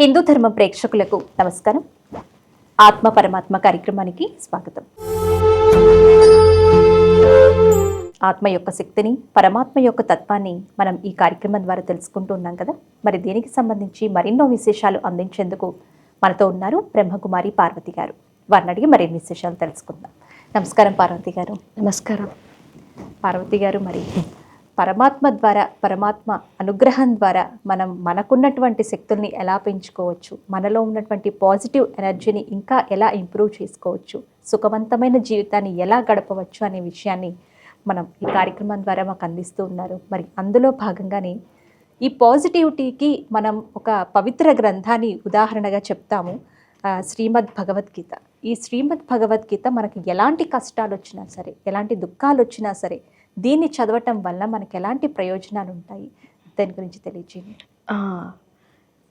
హిందూ ధర్మ ప్రేక్షకులకు నమస్కారం. ఆత్మ పరమాత్మ కార్యక్రమానికి స్వాగతం. ఆత్మ యొక్క శక్తిని పరమాత్మ యొక్క తత్వాన్ని మనం ఈ కార్యక్రమం ద్వారా తెలుసుకుంటూ ఉన్నాం కదా. మరి దీనికి సంబంధించి మరెన్నో విశేషాలు అందించేందుకు మనతో ఉన్నారు బ్రహ్మకుమారి పార్వతి గారు. వారిని అడిగి మరిన్ని విశేషాలు తెలుసుకుందాం. నమస్కారం పార్వతి గారు. నమస్కారం. పార్వతి గారు మరి పరమాత్మ ద్వారా పరమాత్మ అనుగ్రహం ద్వారా మనం మనకున్నటువంటి శక్తుల్ని ఎలా పెంచుకోవచ్చు? మనలో ఉన్నటువంటి పాజిటివ్ ఎనర్జీని ఇంకా ఎలా ఇంప్రూవ్ చేసుకోవచ్చు? సుఖవంతమైన జీవితాన్ని ఎలా గడపవచ్చు అనే విషయాన్ని మనం ఈ కార్యక్రమం ద్వారా మాకు అందిస్తూ ఉన్నారు. మరి అందులో భాగంగానే ఈ పాజిటివిటీకి మనం ఒక పవిత్ర గ్రంథాన్ని ఉదాహరణగా చెప్తాము. శ్రీమద్ భగవద్గీత. ఈ శ్రీమద్ భగవద్గీత మనకు ఎలాంటి కష్టాలు వచ్చినా సరే ఎలాంటి దుఃఖాలు వచ్చినా సరే దీన్ని చదవటం వల్ల మనకు ఎలాంటి ప్రయోజనాలు ఉంటాయి? దాని గురించి తెలియజేయండి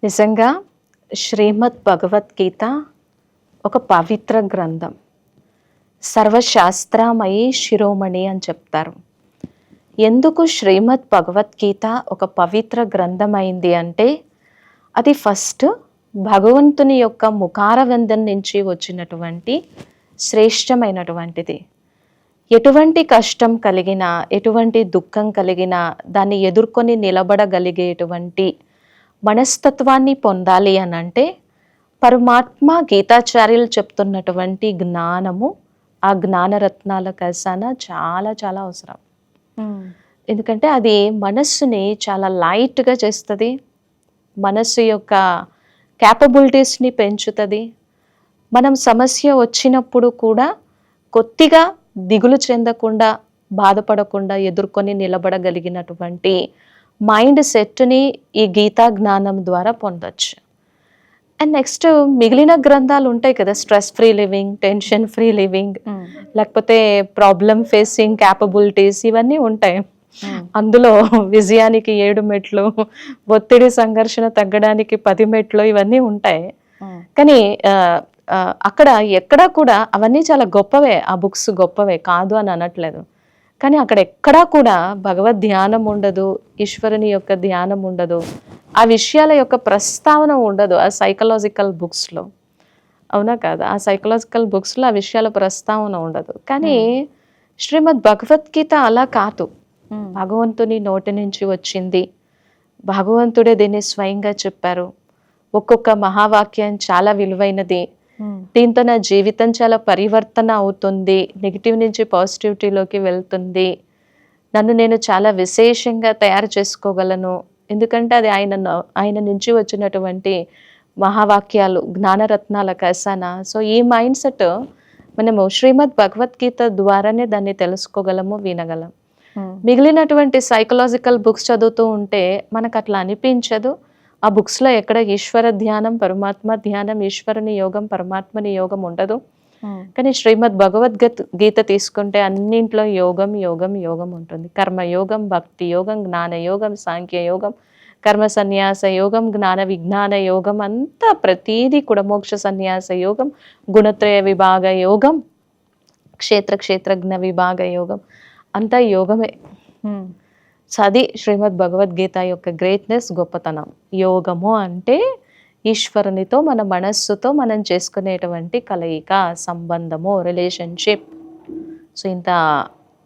నిజంగా శ్రీమద్ భగవద్గీత ఒక పవిత్ర గ్రంథం. సర్వశాస్త్రమయి శిరోమణి అని చెప్తారు. ఎందుకు శ్రీమద్ భగవద్గీత ఒక పవిత్ర గ్రంథం అయింది అంటే అది ఫస్ట్ భగవంతుని యొక్క ముఖారవందం నుంచి వచ్చినటువంటి శ్రేష్టమైనటువంటిది. ఎటువంటి కష్టం కలిగినా ఎటువంటి దుఃఖం కలిగినా దాన్ని ఎదుర్కొని నిలబడగలిగేటువంటి మనస్తత్వాన్ని పొందాలి అని అంటే పరమాత్మ గీతాచార్యులు చెప్తున్నటువంటి జ్ఞానము ఆ జ్ఞానరత్నాల కసాన చాలా చాలా అవసరం. ఎందుకంటే అది మనస్సుని చాలా లైట్గా చేస్తుంది. మనస్సు యొక్క క్యాపబిలిటీస్ని పెంచుతుంది. మనం సమస్య వచ్చినప్పుడు కూడా కొద్దిగా దిగులు చెందకుండా బాధపడకుండా ఎదుర్కొని నిలబడగలిగినటువంటి మైండ్ సెట్ని ఈ గీతా జ్ఞానం ద్వారా పొందొచ్చు. అండ్ నెక్స్ట్ మిగిలిన గ్రంథాలు ఉంటాయి కదా stress free living tension free living లేకపోతే ప్రాబ్లమ్ ఫేసింగ్ క్యాపబిలిటీస్ ఇవన్నీ ఉంటాయి. అందులో విజయానికి ఏడు మెట్లు ఒత్తిడి సంఘర్షణ తగ్గడానికి పది మెట్లు ఇవన్నీ ఉంటాయి. కానీ అక్కడ ఎక్కడా కూడా అవన్నీ చాలా గొప్పవే. ఆ బుక్స్ గొప్పవే. కాదు అని అనట్లేదు. కానీ అక్కడ ఎక్కడా కూడా భగవద్ ధ్యానం ఉండదు ఈశ్వరుని యొక్క ధ్యానం ఉండదు ఆ విషయాల యొక్క ప్రస్తావన ఉండదు ఆ సైకలాజికల్ బుక్స్లో అవునా కాదా? ఆ సైకలాజికల్ బుక్స్లో ఆ విషయాల ప్రస్తావన ఉండదు. కానీ శ్రీమద్ భగవద్గీత అలా కాదు. భగవంతుని నోటి నుంచి వచ్చింది. భగవంతుడే దీన్ని స్వయంగా చెప్పారు. ఒక్కొక్క మహావాక్యం చాలా విలువైనది. దీంతో నా జీవితం చాలా పరివర్తన అవుతుంది నెగిటివ్ నుంచి పాజిటివిటీలోకి వెళ్తుంది. నన్ను నేను చాలా విశేషంగా తయారు చేసుకోగలను. ఎందుకంటే అది ఆయన ఆయన నుంచి వచ్చినటువంటి మహావాక్యాలు జ్ఞానరత్నాల కసాన సో ఈ మైండ్ సెట్ మనము శ్రీమద్ భగవద్గీత ద్వారానే దాన్ని తెలుసుకోగలము వినగలం. మిగిలినటువంటి సైకలాజికల్ బుక్స్ చదువుతూ ఉంటే మనకు అట్లా అనిపించదు. ఆ బుక్స్లో ఎక్కడ ఈశ్వర ధ్యానం పరమాత్మ ధ్యానం ఈశ్వరుని యోగం పరమాత్మని యోగం ఉండదు. కానీ శ్రీమద్ భగవద్గీత గీత తీసుకుంటే అన్నింట్లో యోగం యోగం యోగం ఉంటుంది. కర్మ యోగం భక్తి యోగం జ్ఞాన యోగం సాంఖ్య యోగం కర్మ సన్యాస యోగం జ్ఞాన విజ్ఞాన యోగం అంతా ప్రతీది కూడా మోక్ష సన్యాస యోగం గుణత్రయ విభాగ యోగం క్షేత్ర క్షేత్రజ్ఞ విభాగ యోగం అంతా యోగమే. అది శ్రీమద్ భగవద్గీత యొక్క గ్రేట్నెస్ గొప్పతనం. యోగము అంటే ఈశ్వరునితో మన మనస్సుతో మనం చేసుకునేటువంటి కలయిక సంబంధము రిలేషన్షిప్ సో ఇంత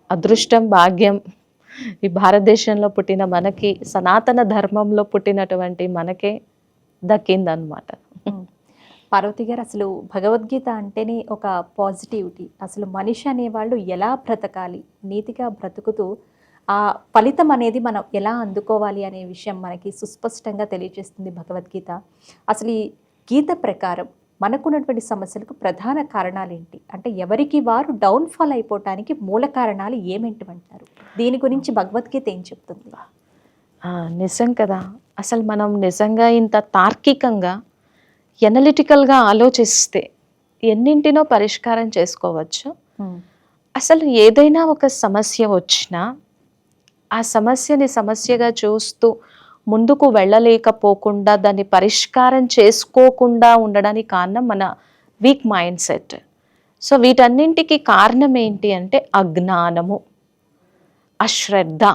అదృష్టం భాగ్యం ఈ భారతదేశంలో పుట్టిన మనకి సనాతన ధర్మంలో పుట్టినటువంటి మనకే దక్కిందనమాట పార్వతి గారు అసలు భగవద్గీత అంటేనే ఒక పాజిటివిటీ అసలు మనిషి అనేవాళ్ళు ఎలా బ్రతకాలి? నీతిగా బ్రతుకుతూ ఆ ఫలితం అనేది మనం ఎలా అందుకోవాలి అనే విషయం మనకి సుస్పష్టంగా తెలియజేస్తుంది భగవద్గీత. అసలు ఈ గీత ప్రకారం మనకున్నటువంటి సమస్యలకు ప్రధాన కారణాలు ఏంటి అంటే ఎవరికి వారు డౌన్ఫాల్ అయిపోవటానికి మూల కారణాలు ఏమేంటివంటారు? దీని గురించి భగవద్గీత ఏం చెప్తుంది? నిజం కదా. అసలు మనం నిజంగా ఇంత తార్కికంగా ఎనలిటికల్గా ఆలోచిస్తే ఎన్నింటినో పరిష్కారం చేసుకోవచ్చు. అసలు ఏదైనా ఒక సమస్య వచ్చినా ఆ సమస్యని సమస్యగా చూస్తూ ముందుకు వెళ్ళలేకపోకుండా దాన్ని పరిష్కారం చేసుకోకుండా ఉండడానికి కారణం మన వీక్ మైండ్ సెట్ సో వీటన్నింటికి కారణం ఏంటి అంటే అజ్ఞానము అశ్రద్ధ.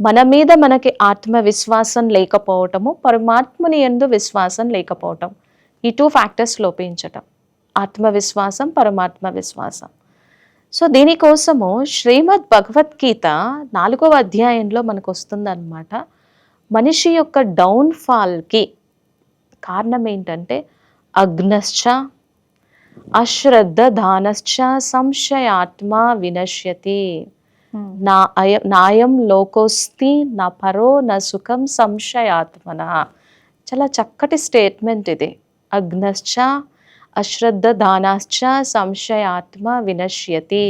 మన మీద మనకి ఆత్మవిశ్వాసం లేకపోవటము పరమాత్మని ఎందు విశ్వాసం లేకపోవటం ఈ టూ ఫ్యాక్టర్స్ లోపించటం. ఆత్మవిశ్వాసం పరమాత్మ విశ్వాసం సో దీనికోసము శ్రీమద్ భగవద్గీత నాలుగవ అధ్యాయంలో మనకు వస్తుందన్నమాట మనిషి యొక్క డౌన్ఫాల్కి కారణం ఏంటంటే అగ్నశ్చ అశ్రద్ధ దానశ్చ సంశయాత్మ వినశ్యతి. నా అయ నాయం లోకోస్తి నా పరో నా సుఖం సంశయాత్మన. చాలా చక్కటి స్టేట్మెంట్ ఇది. అగ్నశ్చ అశ్రద్ధ దానాశ్చ సంశయాత్మ వినశ్యతి.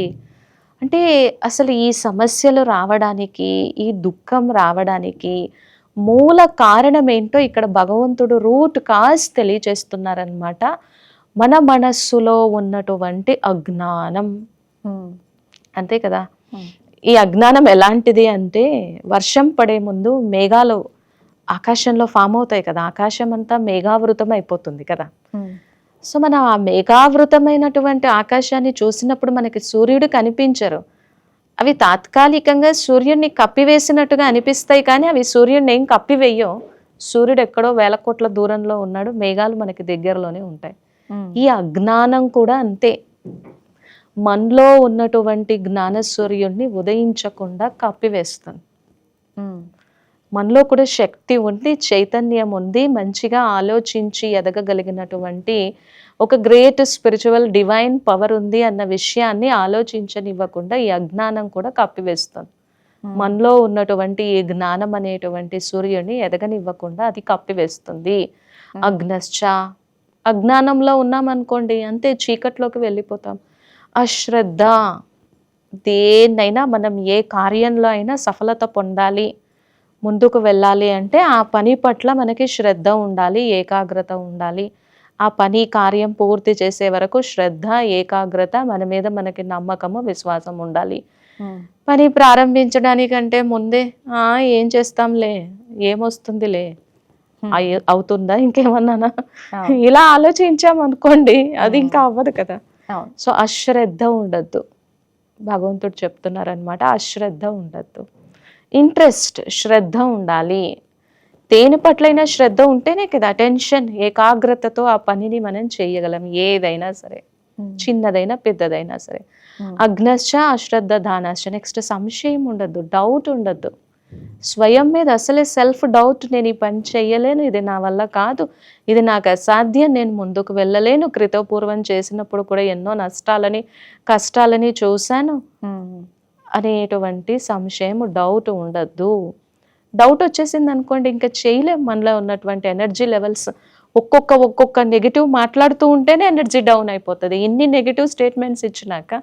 అంటే అసలు ఈ సమస్యలు రావడానికి ఈ దుఃఖం రావడానికి మూల కారణం ఏంటో ఇక్కడ భగవంతుడు రూట్ కాజ్ తెలియజేస్తున్నారనమాట మన మనస్సులో ఉన్నటువంటి అజ్ఞానం. అంతే కదా? ఈ అజ్ఞానం ఎలాంటిది అంటే వర్షం పడే ముందు మేఘాలు ఆకాశంలో ఫామ్ అవుతాయి కదా? ఆకాశం అంతా మేఘావృతం అయిపోతుంది కదా సో మనం ఆ మేఘావృతమైనటువంటి ఆకాశాన్ని చూసినప్పుడు మనకి సూర్యుడు కనిపించరు. అవి తాత్కాలికంగా సూర్యుడిని కప్పివేసినట్టుగా అనిపిస్తాయి కానీ అవి సూర్యుడిని ఏం కప్పివేయో సూర్యుడు ఎక్కడో వేల కోట్ల దూరంలో ఉన్నాడు మేఘాలు మనకి దగ్గరలోనే ఉంటాయి. ఈ అజ్ఞానం కూడా అంతే. మనలో ఉన్నటువంటి జ్ఞాన సూర్యుడిని ఉదయించకుండా కప్పివేస్తుంది. మనలో కూడా శక్తి ఉంది చైతన్యం ఉంది మంచిగా ఆలోచించి ఎదగగలిగినటువంటి ఒక గ్రేట్ స్పిరిచువల్ డివైన్ పవర్ ఉంది అన్న విషయాన్ని ఆలోచించనివ్వకుండా ఈ అజ్ఞానం కూడా కప్పివేస్తుంది. మనలో ఉన్నటువంటి ఈ జ్ఞానం అనేటువంటి సూర్యుని ఎదగనివ్వకుండా అది కప్పివేస్తుంది. అగ్నశ్చ అజ్ఞానంలో ఉన్నామనుకోండి అంతే చీకట్లోకి వెళ్ళిపోతాం. అశ్రద్ధ దేన్నైనా మనం ఏ కార్యంలో అయినా సఫలత పొందాలి. ముందుకు వెళ్ళాలి అంటే ఆ పని పట్ల మనకి శ్రద్ధ ఉండాలి ఏకాగ్రత ఉండాలి. ఆ పని కార్యం పూర్తి చేసే వరకు శ్రద్ధ ఏకాగ్రత మన మీద మనకి నమ్మకము విశ్వాసం ఉండాలి. పని ప్రారంభించడానికంటే ముందే ఆ ఏం చేస్తాంలే? ఏమొస్తుందిలే? అవుతుందా ఇంకేమన్నానా? ఇలా ఆలోచించాం అనుకోండి అది ఇంకా అవ్వదు కదా. సో అశ్రద్ధ ఉండద్దు. భగవంతుడు చెప్తున్నారనమాట అశ్రద్ధ ఉండద్దు. ఇంట్రెస్ట్ శ్రద్ధ ఉండాలి. దేని పట్లైనా శ్రద్ధ ఉంటేనే కదా అటెన్షన్ ఏకాగ్రతతో ఆ పనిని మనం చేయగలం ఏదైనా సరే. చిన్నదైనా పెద్దదైనా సరే. అగ్నశ్చ అశ్రద్ధ దానశ్చ నెక్స్ట్ సంశయం ఉండద్దు డౌట్ ఉండద్దు. స్వయం మీద అసలే సెల్ఫ్ డౌట్ నేను ఈ పని చెయ్యలేను ఇది నా వల్ల కాదు ఇది నాకు అసాధ్యం నేను ముందుకు వెళ్ళలేను కృతపూర్వం చేసినప్పుడు కూడా ఎన్నో నష్టాలని కష్టాలని చూశాను. అనేటువంటి సంశయం డౌట్ ఉండద్దు. డౌట్ వచ్చేసింది అనుకోండి ఇంకా చేయలేం. మనలో ఉన్నటువంటి ఎనర్జీ లెవెల్స్ ఒక్కొక్క ఒక్కొక్క నెగిటివ్ మాట్లాడుతూ ఉంటేనే ఎనర్జీ డౌన్ అయిపోతుంది. ఇన్ని నెగిటివ్ స్టేట్మెంట్స్ ఇచ్చినాక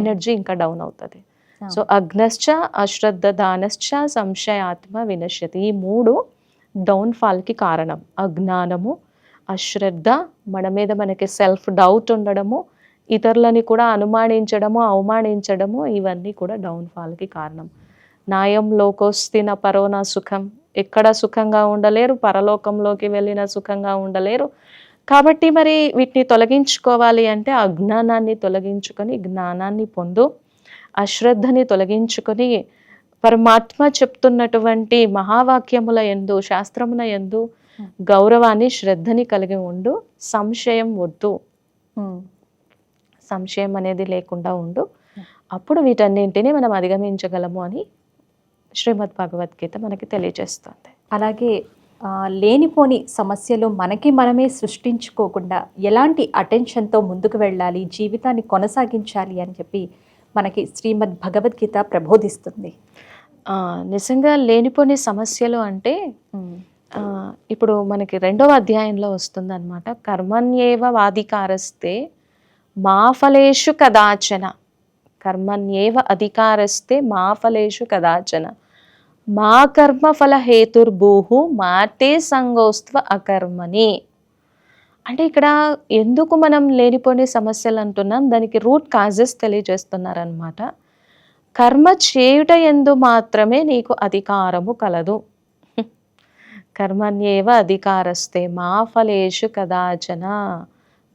ఎనర్జీ ఇంకా డౌన్ అవుతుంది. సో అగ్నశ్చ అశ్రద్ధ దానశ్చ సంశయాత్మ వినశ్యతి ఈ మూడు డౌన్ఫాల్కి కారణం. అజ్ఞానము అశ్రద్ధ మన మీద మనకి సెల్ఫ్ డౌట్ ఉండడము ఇతరులని కూడా అనుమానించడము అవమానించడము ఇవన్నీ కూడా డౌన్ఫాల్కి కారణం. నాయం లోకోస్తిన పరోనా సుఖం. ఎక్కడ సుఖంగా ఉండలేరు పరలోకంలోకి వెళ్ళిన సుఖంగా ఉండలేరు. కాబట్టి మరి వీటిని తొలగించుకోవాలి అంటే అజ్ఞానాన్ని తొలగించుకొని జ్ఞానాన్ని పొందు అశ్రద్ధని తొలగించుకొని పరమాత్మ చెప్తున్నటువంటి మహావాక్యముల ఎందు శాస్త్రమున ఎందు గౌరవాన్ని శ్రద్ధని కలిగి ఉండు సంశయం వద్దు. సంశయం అనేది లేకుండా ఉండు. అప్పుడు వీటన్నింటినీ మనం అధిగమించగలము అని శ్రీమద్ భగవద్గీత మనకి తెలియజేస్తుంది. అలాగే లేనిపోని సమస్యలు మనకి మనమే సృష్టించుకోకుండా ఎలాంటి అటెన్షన్తో ముందుకు వెళ్ళాలి జీవితాన్ని కొనసాగించాలి అని చెప్పి మనకి శ్రీమద్ భగవద్గీత ప్రబోధిస్తుంది. నిజంగా లేనిపోని సమస్యలు అంటే ఇప్పుడు మనకి రెండవ అధ్యాయంలో వస్తుంది అనమాట కర్మణ్యేవ వాధికారస్తే మా ఫలేషు కదాచన. కర్మణ్యేవ అధికారస్తే మా ఫలేషు కదాచన. మా కర్మఫల హేతుర్భూహు మాతే సంగోస్త్వ అకర్మని అంటే ఇక్కడ ఎందుకు మనం లేనిపోని సమస్యలు అంటున్నాం? దానికి రూట్ కాజెస్ తెలియజేస్తున్నారనమాట కర్మ చేయుట ఎందు మాత్రమే నీకు అధికారము కలదు. కర్మణ్యేవ అధికారస్తే మా ఫలేషు కదాచన.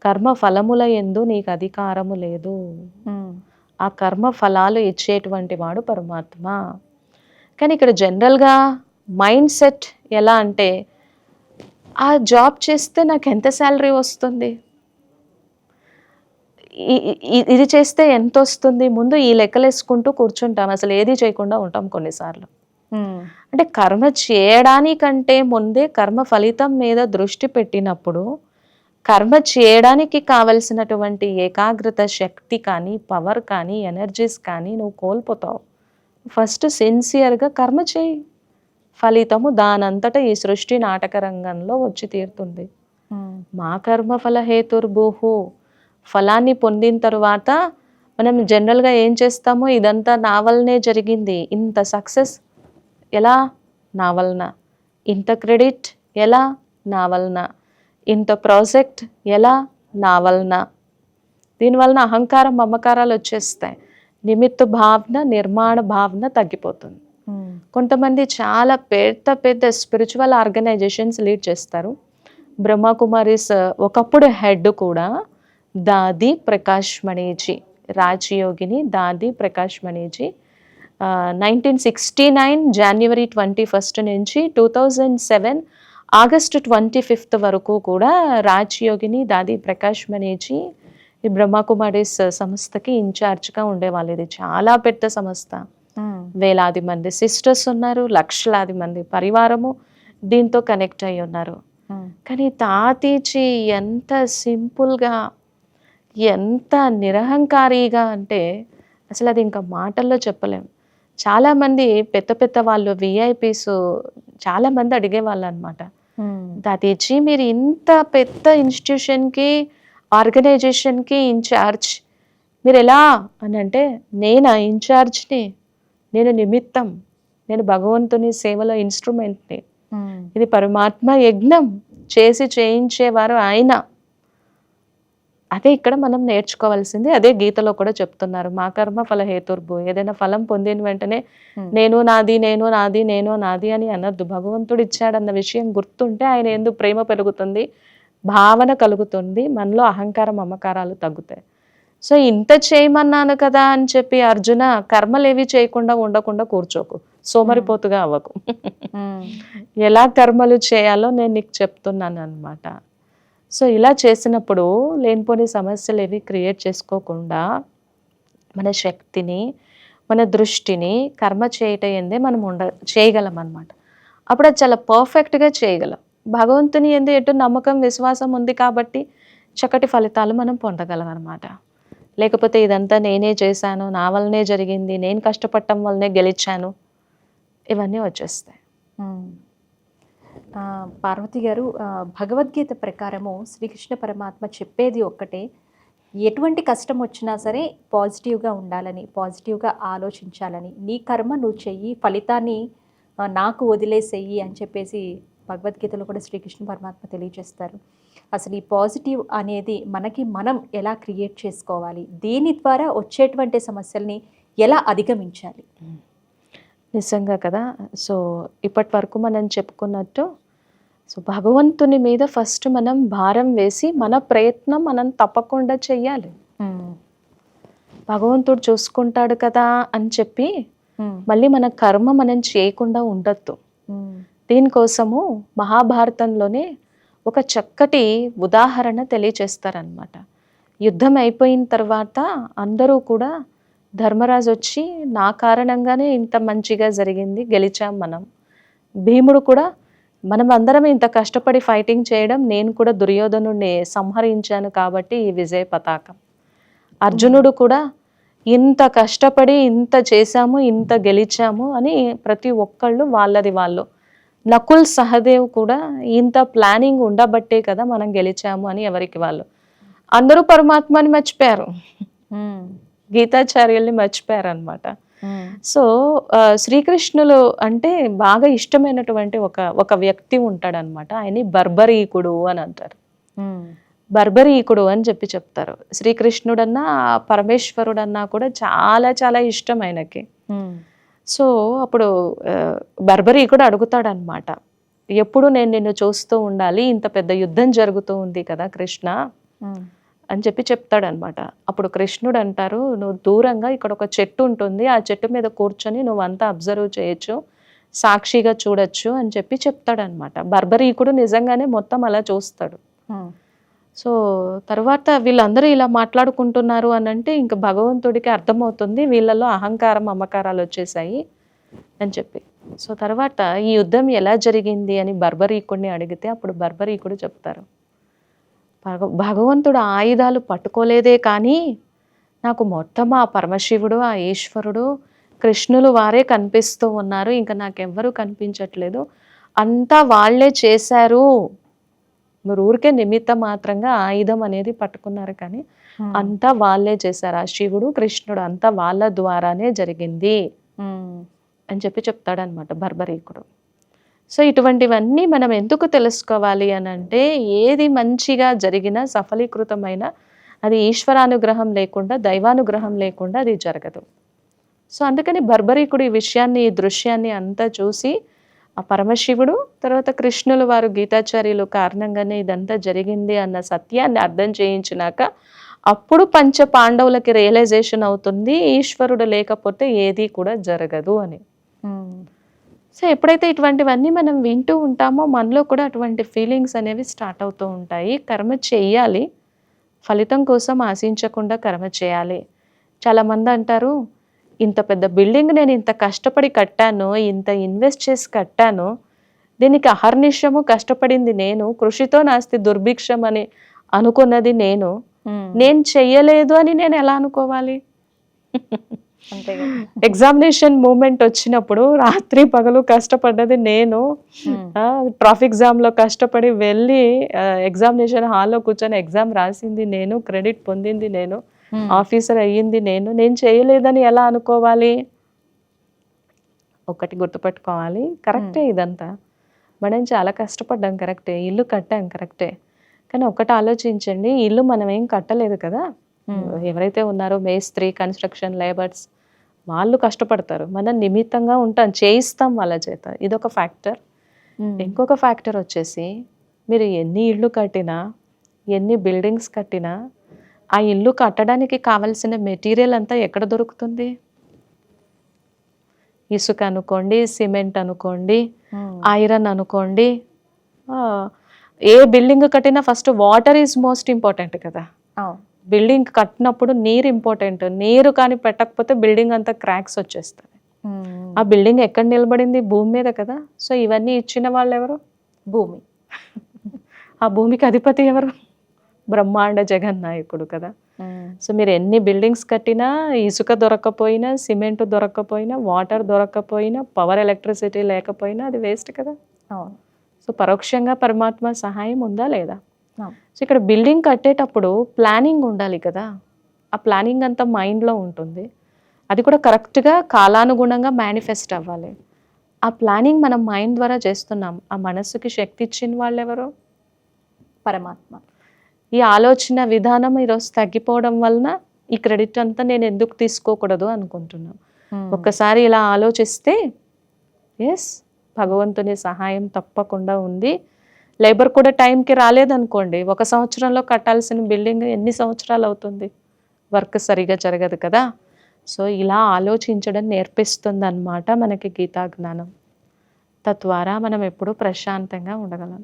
కర్మ ఫలముల ఎందు నీకు అధికారము లేదు. ఆ కర్మ ఫలాలు ఇచ్చేటువంటి వాడు పరమాత్మ. కానీ ఇక్కడ జనరల్గా మైండ్ సెట్ ఎలా అంటే ఆ జాబ్ చేస్తే నాకు ఎంత శాలరీ వస్తుంది? ఇది చేస్తే ఎంత వస్తుంది? ముందు ఈ లెక్కలేసుకుంటూ కూర్చుంటాం. అసలు ఏది చేయకుండా ఉంటాం కొన్నిసార్లు. అంటే కర్మ చేయడానికంటే ముందే కర్మ ఫలితం మీద దృష్టి పెట్టినప్పుడు కర్మ చేయడానికి కావలసినటువంటి ఏకాగ్రత శక్తి కానీ పవర్ కానీ ఎనర్జీస్ కానీ నువ్వు కోల్పోతావు. ఫస్ట్ సిన్సియర్గా కర్మ చేయి. ఫలితము దానంతటా ఈ సృష్టి నాటక రంగంలో వచ్చి తీరుతుంది. ఉమ్, మా కర్మ ఫల హేతుర్భూహు. ఫలాన్ని పొందిన తరువాత మనం జనరల్గా ఏం చేస్తామో ఇదంతా నా వల్లనే జరిగింది. ఇంత సక్సెస్ ఎలా? నా వలన. ఇంత క్రెడిట్ ఎలా? నా వలన. ఇంత ప్రాజెక్ట్ ఎలా నా వలన? దీనివలన అహంకారం మమకారాలు వచ్చేస్తాయి. నిమిత్త భావన నిర్మాణ భావన తగ్గిపోతుంది. ఉమ్, కొంతమంది చాలా పెద్ద పెద్ద స్పిరిచువల్ ఆర్గనైజేషన్స్ లీడ్ చేస్తారు. బ్రహ్మకుమారిస్ ఒకప్పుడు హెడ్ కూడా దాది Prakash Maniji Rajayogini Dadi Prakash Maniji. Nineteen sixty nine జనవరి ట్వంటీ ఫస్ట్ నుంచి two thousand seven August twenty fifth వరకు కూడా రాజయోగిని దాది ప్రకాష్ మణిజీ ఈ బ్రహ్మకుమారిస్ సంస్థకి ఇన్ఛార్జ్గా ఉండేవాళ్ళు. ఇది చాలా పెద్ద సంస్థ. వేలాది మంది సిస్టర్స్ ఉన్నారు లక్షలాది మంది పరివారము దీంతో కనెక్ట్ అయి ఉన్నారు. కానీ తాతీచి ఎంత సింపుల్గా ఎంత నిరహంకారిగా అంటే అసలు అది ఇంకా మాటల్లో చెప్పలేం. చాలామంది పెద్ద పెద్ద వాళ్ళు విఐపీస్ చాలామంది అడిగేవాళ్ళు అనమాట తాతీజీ మీరు ఇంత పెద్ద ఇన్స్టిట్యూషన్కి ఆర్గనైజేషన్కి ఇన్ఛార్జ్ మీరు ఎలా అని అంటే నేనా ఇన్ఛార్జ్ని నేను నిమిత్తం నేను భగవంతుని సేవలో ఇన్స్ట్రుమెంట్ని ఇది పరమాత్మ యజ్ఞం. చేసి చేయించేవారు ఆయన. అదే ఇక్కడ మనం నేర్చుకోవాల్సింది అదే గీతలో కూడా చెప్తున్నారు మా కర్మ ఫల హేతుర్భు ఏదైనా ఫలం పొందిన వెంటనే. నేను నాది నేను నాది నేను నాది అని అనొద్దు. భగవంతుడు ఇచ్చాడన్న విషయం గుర్తుంటే ఆయన ఎందుకు ప్రేమ పెరుగుతుంది భావన కలుగుతుంది మనలో అహంకారం మమకారాలు తగ్గుతాయి. సో ఇంత చేయమన్నాను కదా అని చెప్పి అర్జున కర్మలేవి చేయకుండా ఉండకుండా కూర్చోకు. సోమరిపోతుగా అవ్వకు. ఎలా కర్మలు చేయాలో నేను నీకు చెప్తున్నాను అనమాట సో ఇలా చేసినప్పుడు లేనిపోని సమస్యలు ఏవి క్రియేట్ చేసుకోకుండా మన శక్తిని మన దృష్టిని కర్మ చేయట ఎందే మనం ఉండ చేయగలం అనమాట అప్పుడు అది చాలా పర్ఫెక్ట్గా చేయగలం. భగవంతుని ఎందు ఎటు నమ్మకం విశ్వాసం ఉంది కాబట్టి చక్కటి ఫలితాలు మనం పొందగలం అనమాట లేకపోతే ఇదంతా నేనే చేశాను నా వల్లనే జరిగింది నేను కష్టపడటం వల్లనే గెలిచాను ఇవన్నీ వచ్చేస్తాయి. పార్వతి గారు భగవద్గీత ప్రకారము శ్రీకృష్ణ పరమాత్మ చెప్పేది ఒక్కటే. ఎటువంటి కష్టం వచ్చినా సరే పాజిటివ్గా ఉండాలని పాజిటివ్గా ఆలోచించాలని నీ కర్మ నువ్వు చెయ్యి ఫలితాన్ని నాకు వదిలేసేయి అని చెప్పేసి భగవద్గీతలో కూడా శ్రీకృష్ణ పరమాత్మ తెలియజేస్తారు. అసలు ఈ పాజిటివ్ అనేది మనకి మనం ఎలా క్రియేట్ చేసుకోవాలి? దీని ద్వారా వచ్చేటువంటి సమస్యల్ని ఎలా అధిగమించాలి? నిజంగా కదా. సో ఇప్పటి వరకు మనం చెప్పుకున్నట్టు సో భగవంతుని మీద ఫస్ట్ మనం భారం వేసి మన ప్రయత్నం మనం తప్పకుండా చెయ్యాలి. ఉమ్, భగవంతుడు చూసుకుంటాడు కదా అని చెప్పి ఉమ్, మళ్ళీ మన కర్మ మనం చేయకుండా ఉండొద్దు. ఉమ్, దీనికోసము మహాభారతంలోనే ఒక చక్కటి ఉదాహరణ తెలియచేస్తారనమాట యుద్ధం అయిపోయిన తర్వాత అందరూ కూడా ధర్మరాజు వచ్చి నా కారణంగానే ఇంత మంచిగా జరిగింది గెలిచాం మనం. భీముడు కూడా మనం అందరం ఇంత కష్టపడి ఫైటింగ్ చేయడం నేను కూడా దుర్యోధనుడిని సంహరించాను కాబట్టి ఈ విజయ పతాకం. అర్జునుడు కూడా ఇంత కష్టపడి ఇంత చేశాము ఇంత గెలిచాము అని ప్రతి ఒక్కళ్ళు వాళ్ళది వాళ్ళు. నకుల్ సహదేవ్ కూడా ఇంత ప్లానింగ్ ఉండబట్టే కదా మనం గెలిచాము అని ఎవరికి వాళ్ళు. అందరూ పరమాత్మని మర్చిపోయారు. గీతాచార్యుల్ని మర్చిపోయారు అనమాట సో ఆ, శ్రీకృష్ణులు అంటే బాగా ఇష్టమైనటువంటి ఒక ఒక వ్యక్తి ఉంటాడనమాట ఆయన్ని బర్బరీకుడు అని అంటారు. ఉమ్, బర్బరీకుడు అని చెప్పి చెప్తారు. శ్రీకృష్ణుడన్నా పరమేశ్వరుడన్నా కూడా చాలా చాలా ఇష్టం ఆయనకి. ఉమ్, సో అప్పుడు బర్బరీకుడు అడుగుతాడనమాట ఎప్పుడు నేను నిన్ను చూస్తూ ఉండాలి ఇంత పెద్ద యుద్ధం జరుగుతూ ఉంది కదా కృష్ణ. అని చెప్పి చెప్తాడనమాట. అప్పుడు కృష్ణుడు అంటారు నువ్వు దూరంగా ఇక్కడ ఒక చెట్టు ఉంటుంది ఆ చెట్టు మీద కూర్చొని నువ్వు అంతా అబ్జర్వ్ చేయొచ్చు సాక్షిగా చూడొచ్చు అని చెప్పి చెప్తాడనమాట. బర్బరీకుడు నిజంగానే మొత్తం అలా చూస్తాడు. సో తర్వాత వీళ్ళందరూ ఇలా మాట్లాడుకుంటున్నారు అని అంటే ఇంకా భగవంతుడికి అర్థమవుతుంది వీళ్ళలో అహంకారం అమ్మకారాలు వచ్చేసాయి అని చెప్పి. సో తర్వాత ఈ యుద్ధం ఎలా జరిగింది అని బర్బరీకుడిని అడిగితే అప్పుడు బర్బరీకుడు చెప్తారు. భగవంతుడు ఆయుధాలు పట్టుకోలేదే కానీ నాకు మొత్తం ఆ పరమశివుడు ఆ ఈశ్వరుడు కృష్ణులు వారే కనిపిస్తూ ఉన్నారు. ఇంకా నాకెవ్వరూ కనిపించట్లేదు. అంతా వాళ్ళే చేశారు. మీరు ఊరికే నిమిత్త మాత్రంగా ఆయుధం అనేది పట్టుకున్నారు కానీ అంతా వాళ్ళే చేశారు. ఆ శివుడు కృష్ణుడు అంతా వాళ్ళ ద్వారానే జరిగింది అని చెప్పి చెప్తాడనమాట బర్బరీకుడు. సో ఇటువంటివన్నీ మనం ఎందుకు తెలుసుకోవాలి అని అంటే ఏది మంచిగా జరిగినా సఫలీకృతమైన అది ఈశ్వరానుగ్రహం లేకుండా దైవానుగ్రహం లేకుండా అది జరగదు. సో అందుకని బర్బరీకుడు ఈ విషయాన్ని ఈ దృశ్యాన్ని అంతా చూసి ఆ పరమశివుడు తర్వాత కృష్ణులు వారు గీతాచార్యులు కారణంగానే ఇదంతా జరిగింది అన్న సత్యాన్ని అర్థం చేయించినాక అప్పుడు పంచ పాండవులకి రియలైజేషన్ అవుతుంది ఈశ్వరుడు లేకపోతే ఏది కూడా జరగదు అని. సో ఎప్పుడైతే ఇటువంటివన్నీ మనం వింటూ ఉంటామో మనలో కూడా అటువంటి ఫీలింగ్స్ అనేవి స్టార్ట్ అవుతూ ఉంటాయి. కర్మ చేయాలి. ఫలితం కోసం ఆశించకుండా కర్మ చేయాలి. చాలామంది అంటారు ఇంత పెద్ద బిల్డింగ్ నేను ఇంత కష్టపడి కట్టాను ఇంత ఇన్వెస్ట్ చేసి కట్టాను దీనికి అహర్నిశము కష్టపడింది నేను కృషితో నాస్తి దుర్భిక్షం అని అనుకున్నది నేను. నేను చెయ్యలేదు అని నేను ఎలా అనుకోవాలి? ఎగ్జామినేషన్ మూమెంట్ వచ్చినప్పుడు రాత్రి పగలు కష్టపడ్డది నేను. ట్రాఫిక్ జామ్లో కష్టపడి వెళ్ళి ఎగ్జామినేషన్ హాల్లో కూర్చొని ఎగ్జామ్ రాసింది నేను క్రెడిట్ పొందింది నేను ఆఫీసర్ అయ్యింది నేను. నేను చేయలేదని ఎలా అనుకోవాలి? ఒకటి గుర్తుపెట్టుకోవాలి. కరెక్టే ఇదంతా. మనం చాలా కష్టపడ్డాం కరెక్టే ఇల్లు కట్టాం కరెక్టే కానీ ఒకటి ఆలోచించండి ఇల్లు మనం ఏం కట్టలేదు కదా. ఎవరైతే ఉన్నారో మేస్త్రి కన్స్ట్రక్షన్ లేబర్స్ వాళ్ళు కష్టపడతారు. మనం నిమిత్తంగా ఉంటాం చేయిస్తాం వాళ్ళ చేత. ఇదొక ఫ్యాక్టర్. ఇంకొక ఫ్యాక్టర్ వచ్చేసి మీరు ఎన్ని ఇళ్ళు కట్టినా ఎన్ని బిల్డింగ్స్ కట్టినా ఆ ఇల్లు కట్టడానికి కావలసిన మెటీరియల్ అంతా ఎక్కడ దొరుకుతుంది? ఇసుక అనుకోండి సిమెంట్ అనుకోండి ఐరన్ అనుకోండి ఏ బిల్డింగ్ కట్టినా first water is most important కదా. బిల్డింగ్ కట్టినప్పుడు నీరు ఇంపార్టెంట్. నీరు కానీ పెట్టకపోతే బిల్డింగ్ అంతా క్రాక్స్ వచ్చేస్తాయి. ఆ బిల్డింగ్ ఎక్కడ నిలబడింది? భూమి మీద కదా. సో ఇవన్నీ ఇచ్చిన వాళ్ళు ఎవరు? భూమి. ఆ భూమికి అధిపతి ఎవరు? బ్రహ్మాండ జగన్నాయకుడు కదా. సో మీరు ఎన్ని బిల్డింగ్స్ కట్టినా ఇసుక దొరక్కపోయినా సిమెంట్ దొరక్కపోయినా వాటర్ దొరక్కపోయినా పవర్ ఎలక్ట్రిసిటీ లేకపోయినా అది వేస్ట్ కదా. అవును. సో పరోక్షంగా పరమాత్మ సహాయం ఉందా లేదా? సో ఇక్కడ బిల్డింగ్ కట్టేటప్పుడు ప్లానింగ్ ఉండాలి కదా. ఆ ప్లానింగ్ అంతా మైండ్లో ఉంటుంది. అది కూడా కరెక్ట్గా కాలానుగుణంగా మేనిఫెస్ట్ అవ్వాలి. ఆ ప్లానింగ్ మనం మైండ్ ద్వారా చేస్తున్నాం. ఆ మనస్సుకి శక్తి ఇచ్చిన వాళ్ళు ఎవరు పరమాత్మ. ఈ ఆలోచన విధానం ఈరోజు తగ్గిపోవడం వలన ఈ క్రెడిట్ అంతా నేను ఎందుకు తీసుకోకూడదు అనుకుంటున్నాను ఒక్కసారి ఇలా ఆలోచిస్తే ఎస్ భగవంతుని సహాయం తప్పకుండా ఉంది. లేబర్ కూడా టైంకి రాలేదనుకోండి ఒక సంవత్సరంలో కట్టాల్సిన బిల్డింగ్ ఎన్ని సంవత్సరాలు అవుతుంది? వర్క్ సరిగా జరగదు కదా. సో ఇలా ఆలోచించడం నేర్పిస్తుంది అనమాట మనకి గీతా జ్ఞానం తద్వారా మనం ఎప్పుడూ ప్రశాంతంగా ఉండగలం.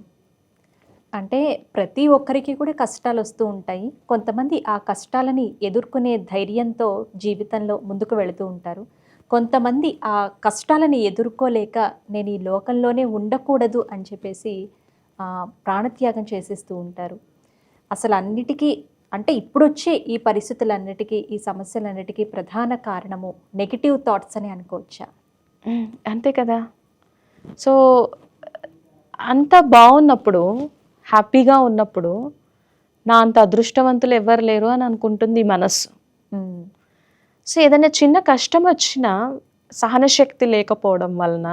అంటే ప్రతి ఒక్కరికి కూడా కష్టాలు వస్తూ ఉంటాయి. కొంతమంది ఆ కష్టాలని ఎదుర్కొనే ధైర్యంతో జీవితంలో ముందుకు వెళుతూ ఉంటారు. కొంతమంది ఆ కష్టాలని ఎదుర్కోలేక నేను ఈ లోకంలోనే ఉండకూడదు అని చెప్పేసి ప్రాణత్యాగం చేసేస్తూ ఉంటారు. అసలు అన్నిటికీ అంటే ఇప్పుడు వచ్చే ఈ పరిస్థితులన్నిటికీ ఈ సమస్యలన్నిటికీ ప్రధాన కారణము నెగిటివ్ థాట్స్ అని అనుకోవచ్చా. అంతే కదా. సో అంత బాగున్నప్పుడు హ్యాపీగా ఉన్నప్పుడు నా అంత అదృష్టవంతులు ఎవరు లేరు అని అనుకుంటుంది మనస్సు. సో ఏదైనా చిన్న కష్టం వచ్చినా సహనశక్తి లేకపోవడం వలన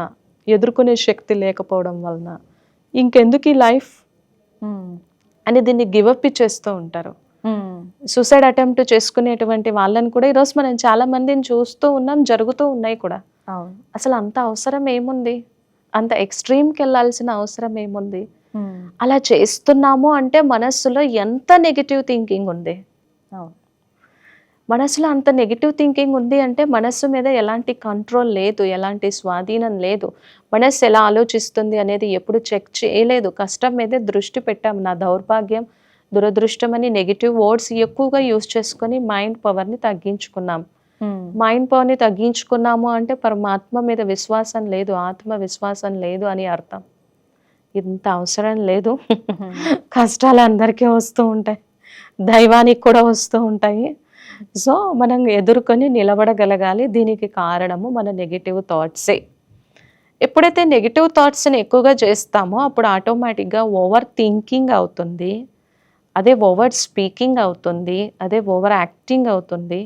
ఎదుర్కొనే శక్తి లేకపోవడం వలన ఇంకెందుకు ఈ లైఫ్? అని దీన్ని గివప్ ఇచ్చేస్తూ ఉంటారు. సూసైడ్ అటెంప్ట్ చేసుకునేటువంటి వాళ్ళని కూడా ఈరోజు మనం చాలా మందిని చూస్తూ ఉన్నాం జరుగుతూ ఉన్నాయి కూడా. అసలు అంత అవసరం ఏముంది? అంత ఎక్స్ట్రీమ్కి వెళ్ళాల్సిన అవసరం ఏముంది? అలా చేస్తున్నాము అంటే మనస్సులో ఎంత నెగిటివ్ థింకింగ్ ఉంది? అవును. మనసులో అంత నెగిటివ్ థింకింగ్ ఉంది అంటే మనస్సు మీద ఎలాంటి కంట్రోల్ లేదు ఎలాంటి స్వాధీనం లేదు. మనస్సు ఎలా ఆలోచిస్తుంది అనేది ఎప్పుడు చెక్ చేయలేదు. కష్టం మీదే దృష్టి పెట్టాం నా దౌర్భాగ్యం దురదృష్టం అని నెగిటివ్ వర్డ్స్ ఎక్కువగా యూజ్ చేసుకొని మైండ్ పవర్ని తగ్గించుకున్నాం. మైండ్ పవర్ని తగ్గించుకున్నాము అంటే పరమాత్మ మీద విశ్వాసం లేదు ఆత్మ విశ్వాసం లేదు అని అర్థం. ఇంత అవసరం లేదు. కష్టాలు అందరికీ వస్తూ ఉంటాయి. దైవానికి కూడా వస్తూ ఉంటాయి. సో మనం ఎదుర్కొని నిలబడగలగాలి. దీనికి కారణము మన నెగిటివ్ థాట్సే ఎప్పుడైతే నెగిటివ్ థాట్స్ని ఎక్కువగా చేస్తామో అప్పుడు ఆటోమేటిక్గా ఓవర్ థింకింగ్ అవుతుంది. అదే ఓవర్ స్పీకింగ్ అవుతుంది. అదే ఓవర్ యాక్టింగ్ అవుతుంది.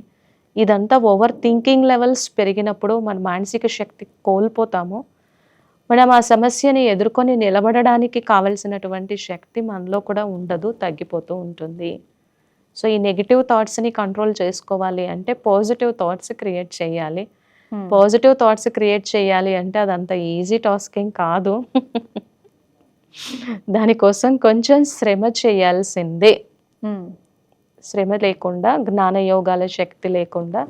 ఇదంతా ఓవర్ థింకింగ్ లెవెల్స్ పెరిగినప్పుడు మన మానసిక శక్తి కోల్పోతాము. మనం ఆ సమస్యని ఎదుర్కొని నిలబడడానికి కావలసినటువంటి శక్తి మనలో కూడా ఉండదు తగ్గిపోతూ ఉంటుంది. సో ఈ నెగిటివ్ థాట్స్ని కంట్రోల్ చేసుకోవాలి అంటే పాజిటివ్ థాట్స్ క్రియేట్ చేయాలి Hmm. పాజిటివ్ థాట్స్ క్రియేట్ చేయాలి అంటే అదంత ఈజీ టాస్క్ ఏం కాదు దానికోసం కొంచెం శ్రమ చేయాల్సిందే ఉమ్. శ్రమ లేకుండా జ్ఞాన యోగాల శక్తి లేకుండా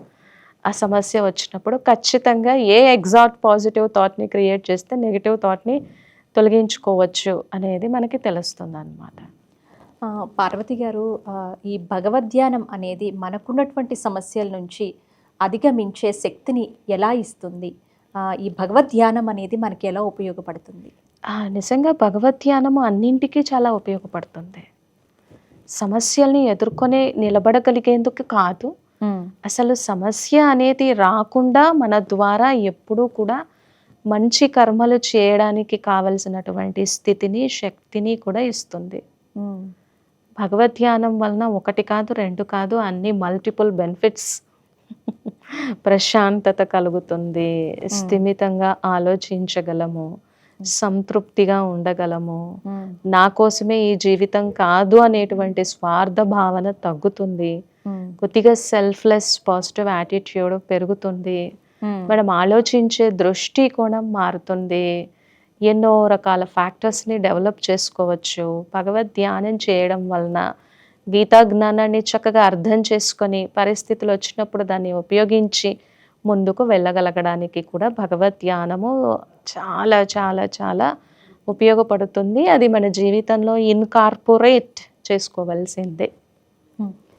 ఆ సమస్య వచ్చినప్పుడు ఖచ్చితంగా ఏ ఎగ్జాక్ట్ పాజిటివ్ థాట్ని క్రియేట్ చేస్తే నెగిటివ్ థాట్ని తొలగించుకోవచ్చు అనేది మనకి తెలుస్తుంది అనమాట ఆ, పార్వతి గారు ఈ భగవద్ధ్యానం అనేది మనకున్నటువంటి సమస్యల నుంచి అధిగమించే శక్తిని ఎలా ఇస్తుంది? ఈ భగవద్ధ్యానం అనేది మనకి ఎలా ఉపయోగపడుతుంది? నిజంగా భగవద్ధ్యానము అన్నింటికీ చాలా ఉపయోగపడుతుంది. సమస్యల్ని ఎదుర్కొనే నిలబడగలిగేందుకు కాదు. అసలు సమస్య అనేది రాకుండా మన ద్వారా ఎప్పుడూ కూడా మంచి కర్మలు చేయడానికి కావలసినటువంటి స్థితిని శక్తిని కూడా ఇస్తుంది. ఉమ్. భగవద్ధ్యానం వలన ఒకటి కాదు రెండు కాదు అన్ని మల్టిపుల్ బెనిఫిట్స్ ప్రశాంతత కలుగుతుంది స్థిమితంగా ఆలోచించగలము సంతృప్తిగా ఉండగలము ఉమ్. నా కోసమే ఈ జీవితం కాదు అనేటువంటి స్వార్థ భావన తగ్గుతుంది. కొద్దిగా సెల్ఫ్లెస్ పాజిటివ్ యాటిట్యూడ్ పెరుగుతుంది. మనం ఆలోచించే దృష్టికోణం మారుతుంది ఎన్నో రకాల ఫ్యాక్టర్స్ని డెవలప్ చేసుకోవచ్చు. భగవద్ ధ్యానం చేయడం వలన గీతా జ్ఞానాన్ని చక్కగా అర్థం చేసుకొని పరిస్థితులు వచ్చినప్పుడు దాన్ని ఉపయోగించి ముందుకు వెళ్ళగలగడానికి కూడా భగవద్ ధ్యానము చాలా చాలా చాలా ఉపయోగపడుతుంది. అది మన జీవితంలో ఇన్కార్పొరేట్ చేసుకోవాల్సిందే.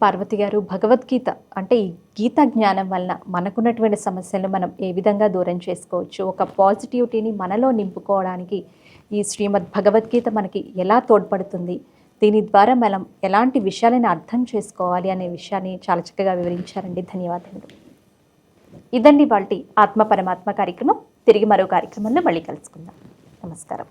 పార్వతి గారు భగవద్గీత అంటే ఈ గీత జ్ఞానం వలన మనకున్నటువంటి సమస్యలను మనం ఏ విధంగా దూరం చేసుకోవచ్చు? ఒక పాజిటివిటీని మనలో నింపుకోవడానికి ఈ శ్రీమద్ భగవద్గీత మనకి ఎలా తోడ్పడుతుంది? దీని ద్వారా మనం ఎలాంటి విషయాలను అర్థం చేసుకోవాలి అనే విషయాన్ని చాలా చక్కగా వివరించారండి. ధన్యవాదములు. ఇదండి వాళ్ళ ఆత్మ పరమాత్మ కార్యక్రమం. తిరిగి మరో కార్యక్రమంలో మళ్ళీ కలుసుకుందాం. నమస్కారం.